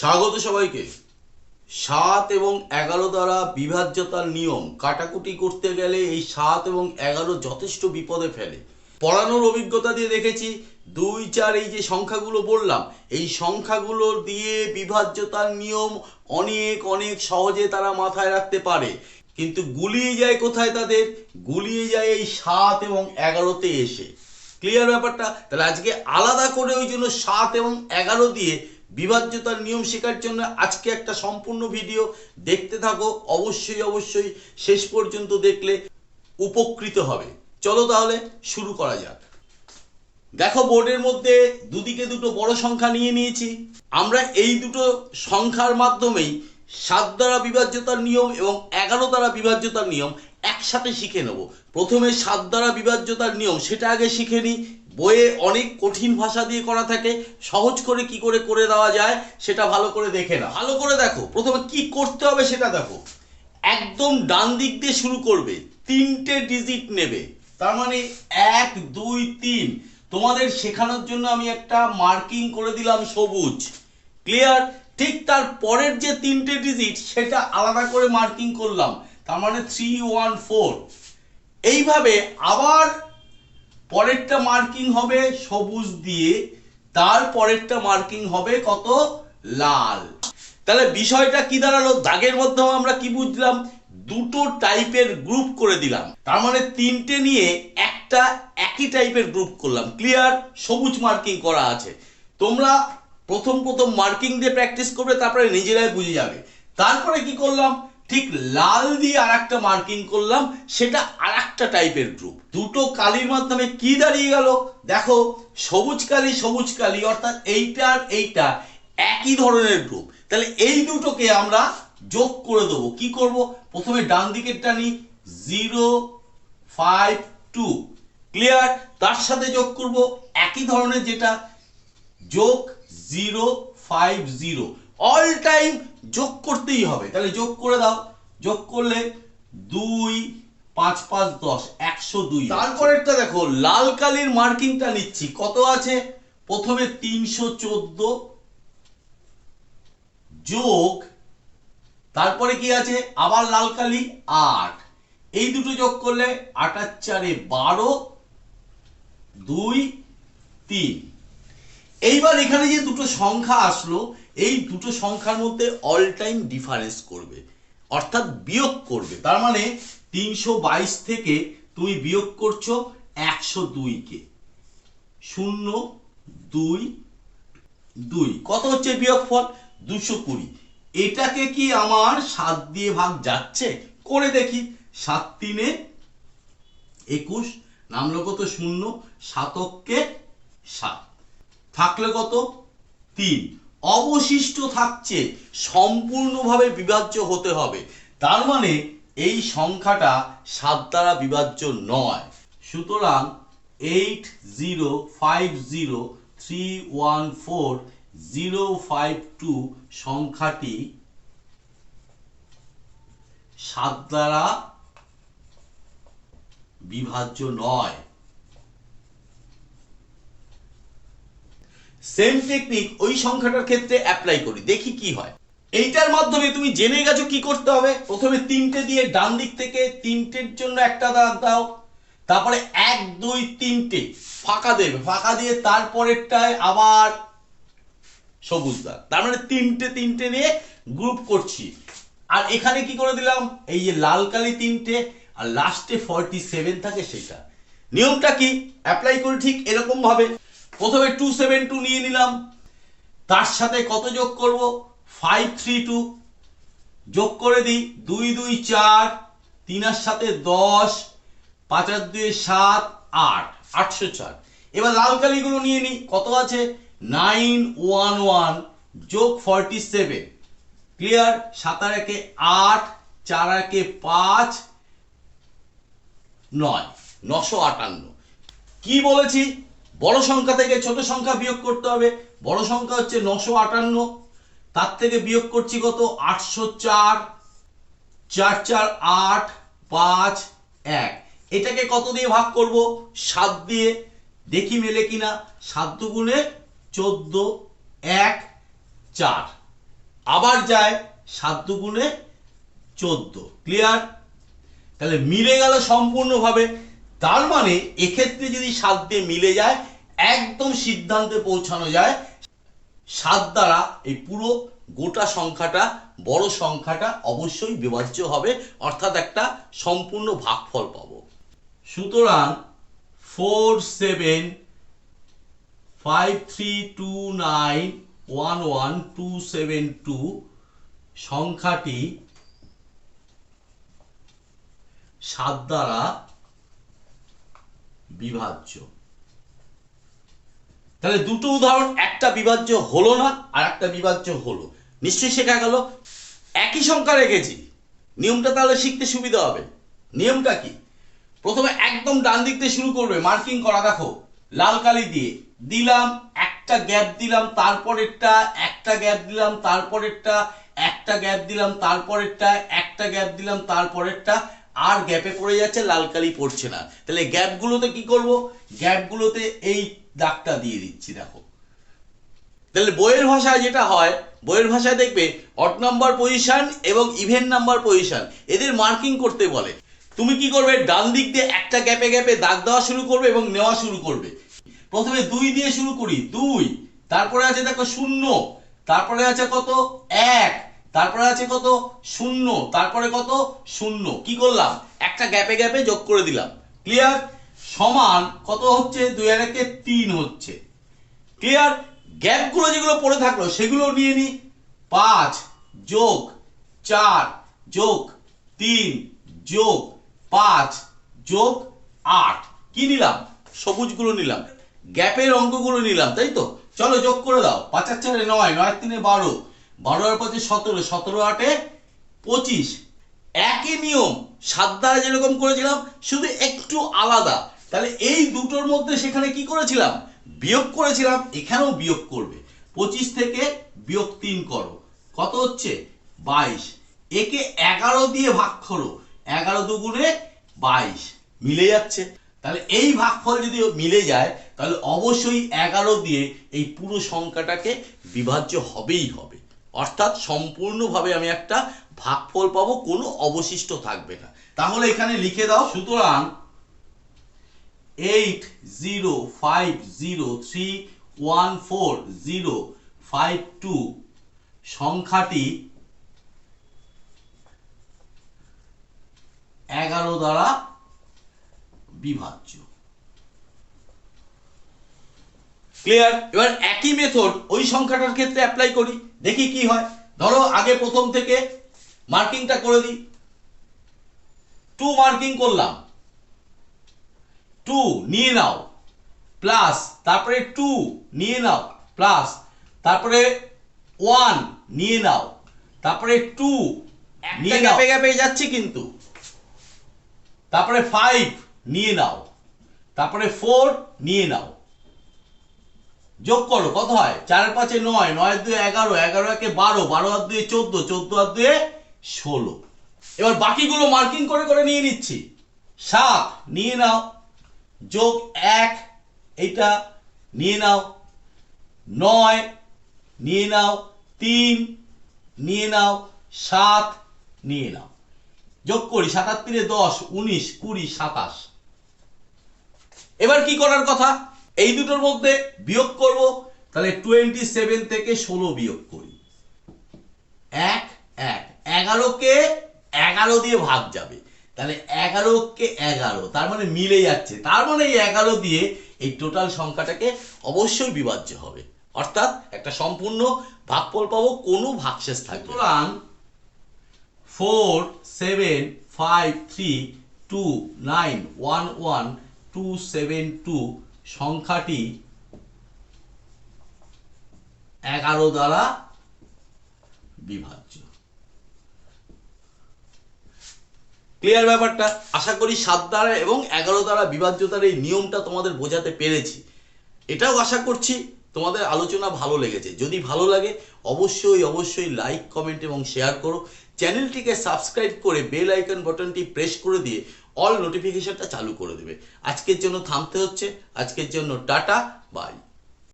স্বাগত সবাইকে। সাত এবং এগারো দ্বারা বিভাজ্যতার নিয়ম কাটাকুটি করতে গেলে এই সাত এবং এগারো যথেষ্ট বিপদে ফেলে। পড়ানোর অভিজ্ঞতা দিয়ে দেখেছি, দুই চার এই যে সংখ্যাগুলো বললাম, এই সংখ্যাগুলো দিয়ে বিভাজ্যতার নিয়ম অনেক অনেক সহজে তারা মাথায় রাখতে পারে। কিন্তু গুলিয়ে যায় কোথায় তাদের? গুলিয়ে যায় এই সাত এবং এগারোতে এসে। ক্লিয়ার ব্যাপারটা? তাহলে আজকে আলাদা করে ওই জন্য সাত এবং এগারো দিয়ে বিভাজ্যতার নিয়ম শেখার জন্য আজকে একটা সম্পূর্ণ ভিডিও। দেখতে থাকো, অবশ্যই অবশ্যই শেষ পর্যন্ত দেখলে উপকৃত হবে। চলো তাহলে শুরু করা যাক। দেখো, বোর্ডের মধ্যে দুদিকে দুটো বড় সংখ্যা নিয়ে নিয়েছি। আমরা এই দুটো সংখ্যার মাধ্যমেই সাত দ্বারা বিভাজ্যতার নিয়ম এবং এগারো দ্বারা বিভাজ্যতার নিয়ম একসাথে শিখে নেব। প্রথমে সাত দ্বারা বিভাজ্যতার নিয়ম, সেটা আগে শিখে নিই। বইয়ে অনেক কঠিন ভাষা দিয়ে করা থাকে, সহজ করে কি করে করে দেওয়া যায়, সেটা ভালো করে দেখে না ভালো করে দেখো। প্রথমে কি করতে হবে সেটা দেখো। একদম ডান দিক দিয়ে শুরু করবে, তিনটে ডিজিট নেবে। তার মানে এক, দুই, তিন। তোমাদের শেখানোর জন্য আমি একটা মার্কিং করে দিলাম সবুজ। ক্লিয়ার ঠিক তার পরের যে তিনটে ডিজিট সেটা আলাদা করে মার্কিং করলাম। তার মানে থ্রি ওয়ান ফোর এইভাবে আবার পরেরটা মার্কিং হবে সবুজ দিয়ে, তার পরেরটা মার্কিং হবে কত? লাল। তাহলে বিষয়টা কি দাঁড়াল? দাগের মাধ্যমে আমরা কি বুঝলাম? দুটো টাইপের গ্রুপ করে দিলাম। তার মানে তিনটে নিয়ে একটা একই টাইপের গ্রুপ করলাম। ক্লিয়ার? সবুজ মার্কিং করা আছে। তোমরা প্রথম প্রথম মার্কিং দিয়ে প্র্যাকটিস করবে, তারপরে নিজেরাই বুঝে যাবে। তারপরে কি করলাম? ঠিক লাল দিয়ে আর একটা মার্কিং করলাম, সেটা আর একটা টাইপের গ্রুপ দুটো কালির মাধ্যমে কি দাঁড়িয়ে গেল? দেখো, সবুজ কালি সবুজ কালি, অর্থাৎ এইটা আর এইটা একই ধরনের গ্রুপ তাহলে এই দুটোকে আমরা যোগ করে দেবো। কি করব? প্রথমে ডান দিকেরটা নিই, জিরো, ফাইভ, টু। ক্লিয়ার? তার সাথে যোগ করব একই ধরনের যেটা। যোগ, zero, five, zero. All time যোগ করতেই হবে। তাহলে যোগ করে দাও। যোগ করলে দুই, পাঁচ পাঁচ, দশ, একশো দুই তারপরেরটা দেখো, লাল কালির মার্কিংটা নিচ্ছি। কত আছে? প্রথমে তিনশো চোদ্দ যোগ, তারপরে কি আছে? আবার লাল কালি, আট। এই দুটো যোগ করলে আটার চারে বারো, দুই, তিন। এইবার এখানে যে দুটো সংখ্যা আসলো এই দুটো সংখ্যার মধ্যে অল টাইম ডিফারেন্স করবে, অর্থাৎ বিয়োগ করবে। তার মানে তিনশো বাইশ থেকে তুমি বিয়োগ করছ একশো দুইকে শূন্য, দুই দুই। কত হচ্ছে বিয়োগফল? দুশো কুড়ি। এটাকে কি আমার সাত দিয়ে ভাগ যাচ্ছে? করে দেখি। সাত তিনে একুশ, নামলো কত? শূন্য, সাতককে সাত। থাকলে কত? তিন। অবশিষ্ট থাকছে, সম্পূর্ণভাবে বিভাজ্য হতে হবে। তার মানে এই সংখ্যাটা সাত দ্বারা বিভাজ্য নয়। সুতরাং eight zero five zero three one four zero five two সংখ্যাটি সাত দ্বারা বিভাজ্য নয়। সেম টেকনিক ওই সংখ্যাটার ক্ষেত্রে অ্যাপ্লাই করি, দেখি কি হয়। এইটার মাধ্যমে তুমি জেনে গেছো কি করতে হবে। প্রথমে তিনটে দিয়ে ডান দিক থেকে তিনটের জন্য একটা দাগ দাও। তারপরে এক, দুই, তিনটে ফাঁকা দেবে, ফাঁকা দিয়ে তারপরেরটায় আবার সবুজ দাগ। তার মানে তিনটে তিনটে নিয়ে গ্রুপ করছি। আর এখানে কি করে দিলাম? এই যে লাল কালি তিনটে আর লাস্টে ফর্টি সেভেন থাকে সেটা। নিয়মটা কি? অ্যাপ্লাই করি ঠিক এরকম ভাবে প্রথমে টু সেভেন টু নিয়ে নিলাম। তার সাথে কত যোগ করব? ফাইভ থ্রি টু যোগ করে দিই দুই দুই চার, তিনার সাথে দশ পাঁচ আর দুই সাত, আট, আটশো চার। এবার লাল কালিগুলো নিয়ে নিই। কত আছে? নাইন ওয়ান ওয়ান যোগ ফর্টি সেভেন ক্লিয়ার সাতার একে আট চার একে পাঁচ, নয়, নশো আটান্ন। কি বলেছি? বড় সংখ্যা থেকে ছোট সংখ্যা বিয়োগ করতে হবে। বড় সংখ্যা হচ্ছে নশো আটান্ন। তার থেকে বিয়োগ করছি কত? আটশো চার। চার চার আট পাঁচ এক। এটাকে কত দিয়ে ভাগ করব? সাত দিয়ে। দেখি মেলে কিনা। সাত দুগুণে চোদ্দ, এক, চার। আবার যায় সাত দুগুণে চোদ্দ। ক্লিয়ার? তাহলে মিলে গেল সম্পূর্ণভাবে। তার মানে এক্ষেত্রে যদি সাত দিয়ে মিলে যায়, একদম সিদ্ধান্তে পৌঁছানো যায়, সাত দ্বারা এই পুরো গোটা সংখ্যাটা, বড় সংখ্যাটা অবশ্যই বিভাজ্য হবে, অর্থাৎ একটা সম্পূর্ণ ভাগফল পাবো। সুতরাং four seven five three two nine one one two seven two সংখ্যাটি সাত দ্বারা বিভাজ্য। তাহলে দুটো উদাহরণ, একটা বিভাজ্য হলো না, আর একটা বিভাজ্য হলো। নিশ্চয়ই শেখা গেল? একই সংখ্যা রেখেছি। নিয়মটা তাহলে শিখতে সুবিধা হবে। নিয়মটা কি? প্রথমে একদম ডান দিক দিয়ে শুরু করবে, মার্কিং করা, দেখো। লাল কালি দিয়ে দিলাম, একটা গ্যাপ দিলাম, তারপরেরটা, একটা গ্যাপ দিলাম, তারপরেরটা, একটা গ্যাপ দিলাম, তারপরেরটা, একটা গ্যাপ দিলাম, তারপরেরটা আর গ্যাপে পড়ে যাচ্ছে, লাল কালি পড়ছে না। তাহলে গ্যাপগুলোতে কি করব? গ্যাপগুলোতে এই দাগটা দিয়ে দিচ্ছি, দেখো। তাহলে বইয়ের ভাষায় যেটা হয়, বইয়ের ভাষায় দেখবে অট নাম্বার পজিশন এবং ইভেন নাম্বার পজিশন এদের মার্কিং করতে বলে। তুমি কি করবে? ডান দিক দিয়ে একটা গ্যাপে গ্যাপে দাগ দেওয়া শুরু করবে এবং নেওয়া শুরু করবে। প্রথমে দুই দিয়ে শুরু করি, দুই। তারপরে আছে দেখো শূন্য। তারপরে আছে কত? এক। তারপরে আছে কত? শূন্য। তারপরে কত? শূন্য। কি করলাম? একটা গ্যাপে গ্যাপে যোগ করে দিলাম। ক্লিয়ার সমান কত হচ্ছে? দুই আর একে তিন হচ্ছে। ক্লিয়ার গ্যাপগুলো যেগুলো পড়ে থাকল, সেগুলো নিয়ে নি। পাঁচ যোগ চার যোগ তিন যোগ পাঁচ যোগ আট। কি নিলাম? সবুজগুলো নিলাম। গ্যাপের অঙ্কগুলো নিলাম, তাই তো? চলো যোগ করে দাও। পাঁচ আর চারে নয় নয় তিনে বারো। বারো আর পাঁচে সতেরো সতেরো আটে পঁচিশ। একই নিয়ম, সাত দ্বারা যেরকম করেছিলাম, শুধু একটু আলাদা। তাহলে এই দুটোর মধ্যে সেখানে কি করেছিলাম? বিয়োগ করেছিলাম, এখানেও বিয়োগ করবে। পঁচিশ থেকে বিয়োগ তিন করো। কত হচ্ছে? বাইশ। একে এগারো দিয়ে ভাগ করো। এগারো দুগুণে বাইশ। মিলে যাচ্ছে। তাহলে এই ভাগফল যদি মিলে যায়, তাহলে অবশ্যই এগারো দিয়ে এই পুরো সংখ্যাটাকে বিভাজ্য হবেই হবে। অর্থাৎ সম্পূর্ণভাবে আমি একটা ভাগফল পাবো, কোনো অবশিষ্ট থাকবে না। তাহলে এখানে লিখে দাও, সুতরাং eight zero five zero three one four zero five two সংখ্যাটি এগারো দ্বারা বিভাজ্য। ক্লিয়ার এবার একই মেথড ওই সংখ্যাটার ক্ষেত্রে অ্যাপ্লাই করি। দেখি কি হয়। ধরো আগে প্রথম থেকে মার্কিংটা করে দিই। টু মার্কিং করলাম। টু নিয়ে নাও। প্লাস তারপরে টু নিয়ে নাও। প্লাস তারপরে ওয়ান নিয়ে নাও। তারপরে টু নিয়ে গ্যাপে গ্যাপে যাচ্ছে কিন্তু। তারপরে ফাইভ নিয়ে নাও। তারপরে ফোর নিয়ে নাও। যোগ করো, কত হয়? চার পাঁচে নয় নয় দুই এগারো এগারো একে বারো বারো আর দুয়ে চোদ্দ চোদ্দ আর দুয়ে ষোলো। এবার বাকিগুলো মার্কিং করে করে নিয়ে নিচ্ছি। সাত, নিয়ে নাও। যোগ এক, এইটা নিয়ে নাও। নয়, নিয়ে নাও। তিন, নিয়ে নাও। সাত, নিয়ে নাও। যোগ করি সাতার তিনে দশ, উনিশ, কুড়ি, সাতাশ। এবার কি করার কথা? এই দুটোর মধ্যে বিয়োগ করব, তাহলে টোয়েন্টি সেভেন থেকে ষোলো বিয়োগ করি। এক এক। এগারোকে এগারো দিয়ে ভাগ যাবে। তাহলে এগারোকে এগারো, তার মানে মিলে যাচ্ছে। তার মানে এই এগারো দিয়ে এই টোটাল সংখ্যাটাকে অবশ্যই বিভাজ্য হবে। অর্থাৎ একটা সম্পূর্ণ ভাগফল পাবো, কোনো ভাগশেষ থাকবে সুতরাং four seven five three two nine one one two seven two সংখ্যাটি এগারো দ্বারা বিভাজ্য। ক্লিয়ার ব্যাপারটা? আশা করি সাত দ্বারা এবং এগারো দ্বারা বিভাজ্যতার এই নিয়মটা তোমাদের বোঝাতে পেরেছি। এটাও আশা করছি তোমাদের আলোচনা ভালো লেগেছে। যদি ভালো লাগে, অবশ্যই অবশ্যই লাইক কমেন্ট এবং শেয়ার করো। চ্যানেলটিকে সাবস্ক্রাইব করে বেল আইকন বাটনটি প্রেস করে দিয়ে অল নোটিফিকেশনটা চালু করে দেবে। আজকের জন্য থামতে হচ্ছে। আজকের জন্য টাটা বাই